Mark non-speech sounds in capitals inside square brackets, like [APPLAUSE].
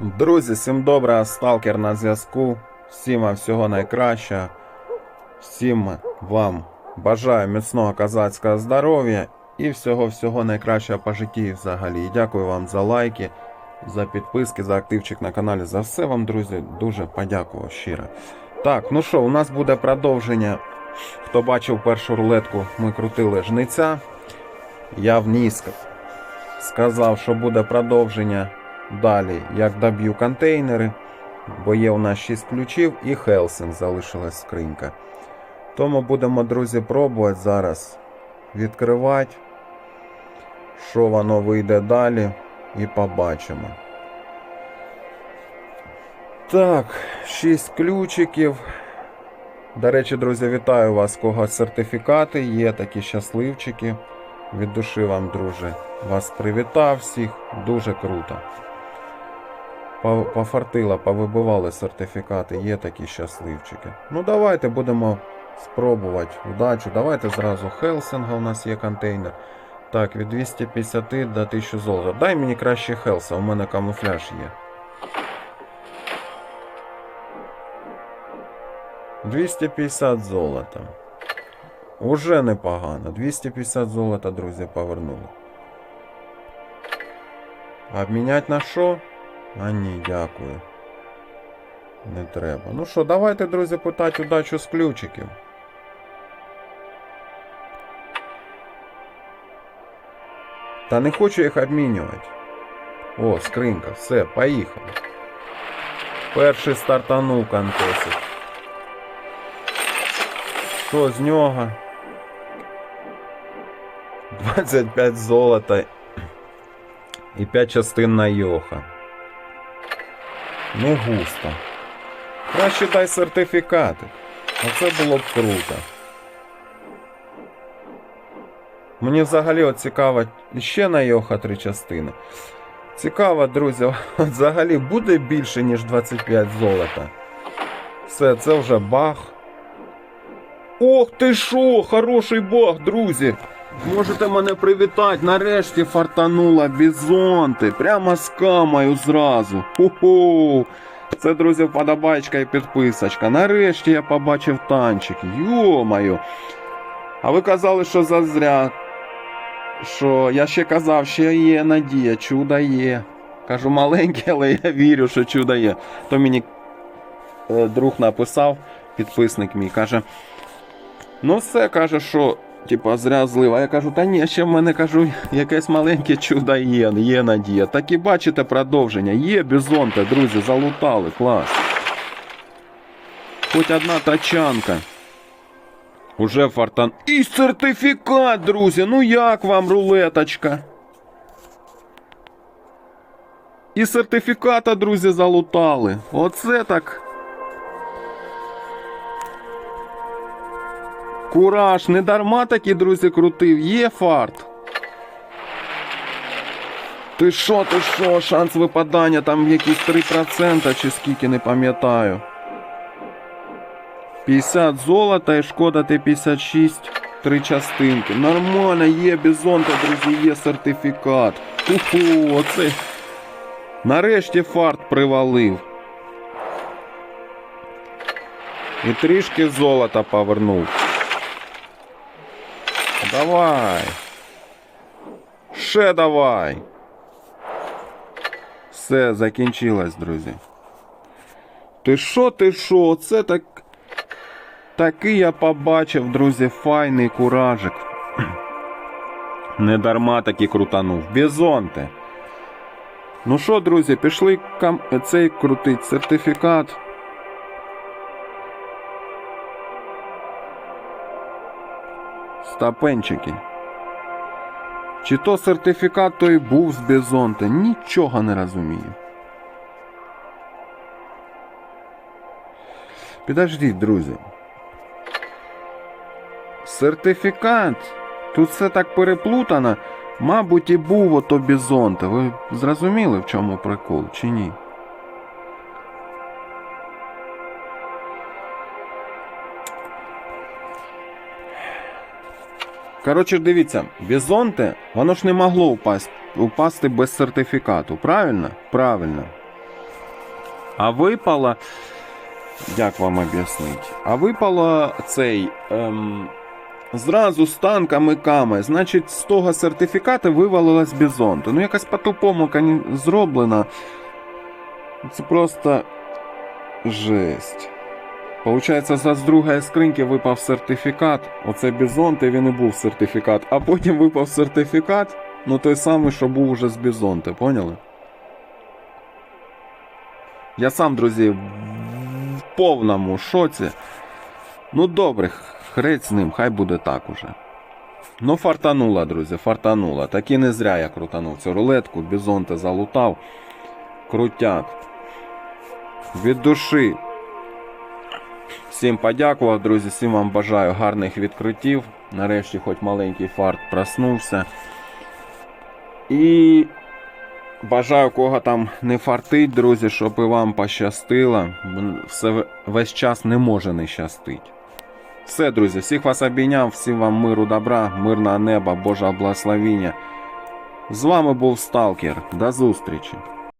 Друзі, всім доброго, сталкер на зв'язку. Всім вам всього найкращого. Всім вам бажаю міцного козацького здоров'я і всього-всього найкращого по житті взагалі. І дякую вам за лайки, за підписки, за активчик на каналі. За все вам, друзі, дуже подякував щиро. Так, ну що, у нас буде продовження. Хто бачив першу рулетку, ми крутили жниця. Я вніс сказав, що буде продовження далі, як доб'ю контейнери, бо є у нас 6 ключів і Хелсинг залишилась скринька. Тому будемо, друзі, пробувати зараз відкривати, що воно вийде далі, і побачимо. Так, 6 ключиків. До речі, друзі, вітаю вас, у кого сертифікати є, такі щасливчики. Від душі вам, друже, вас привітав всіх, дуже круто. По- Пофартило, повибивали сертифікати, є такі щасливчики. Ну давайте будемо спробувати удачу. Давайте зразу Хелсинга у нас є контейнер. Так, від 250 до 1000 золота. Дай мені краще Хелса, у мене камуфляж є. 250 золота. Уже непогано. 250 золота, друзі, повернули. Обміняти на що? А ні, дякую. Не треба. Ну що, давайте, друзі, питати удачу з ключиків. Та не хочу їх обмінювати. О, скринька, все, поїхали. Перший стартанув контесик. Що з нього? 25 золота і 5 частин на Йоха. Не густо. Краще дай сертифікати. Оце було б круто. Мені взагалі от цікаво ще на Йоха три частини. Цікаво, друзі, [LAUGHS] взагалі буде більше, ніж 25 золота. Все, це вже баг. Ох ти шо, хороший баг, друзі. Можете мене привітати. Нарешті фартанула бізонти. Прямо з камою зразу. Ху-ху. Це, друзі, вподобайка і підписочка. Нарешті я побачив танчик. Йо-моє. А ви казали, що зазря. Що я ще казав, що є надія, чудо є. Кажу маленьке, але я вірю, що чудо є. То мені е, друг написав, підписник мій, каже. Ну, все каже, що типа зря злива. Я кажу, та ні, ще в мене кажу, якесь маленьке чудо є, є надія. Так і бачите продовження. Є бізонта, друзі, залутали, клас. Хоч одна тачанка. Уже фартан. І сертифікат, друзі. Ну як вам рулеточка? І сертифіката, друзі, залутали. Оце так. Кураж, не дарма такі, друзі, крутив. Є фарт. Ти що, ти що, шанс випадання там якісь 3% чи скільки, не пам'ятаю. 50 золота і шкода ти 56, три частинки. Нормально, є бізонта, друзі, є сертифікат. Ху-ху, оце. Нарешті фарт привалив. І трішки золота повернув. Давай. Ще давай. Все, закінчилось, друзі. Ти що, ти що? Це так. Такий я побачив, друзі, файний куражик. [CLEARS THROAT] Не дарма таки крутанув. Бізонте. Ну що, друзі, пішли кам... цей крутить сертифікат. Стапенчики. Чи то сертифікат той був з Бізонта? Нічого не розумію. Підождіть, друзі. Сертифікат. Тут все так переплутано. Мабуть, і був ото Бізонта. Ви зрозуміли, в чому прикол, чи ні? Коротше, дивіться, бізонте, воно ж не могло упасть, упасти без сертифікату. Правильно? Правильно. А випало. Як вам об'яснити? А випало цей. Ем, зразу з танками ками. Значить, з того сертифіката вивалилась бізонта. Ну, якось по-тупому зроблено. Це просто жесть. Получається, за з другої скриньки випав сертифікат. Оце бізонти, він і був сертифікат. А потім випав сертифікат, ну той самий, що був уже з бізонти, поняли? Я сам, друзі, в повному шоці. Ну добре, хрець з ним, хай буде так уже. Ну, фартанула, друзі, фартанула. Так і не зря я крутанув цю рулетку, бізонти залутав. Крутяк. Від душі. Всім подякував, друзі, всім вам бажаю гарних відкриттів. Нарешті хоч маленький фарт проснувся. І бажаю кого там не фартить, друзі, щоб і вам пощастило. Все весь час не може не щастить. Все, друзі, всіх вас обійняв, всім вам миру, добра, мирного неба, Божого благословіння. З вами був Сталкер. До зустрічі!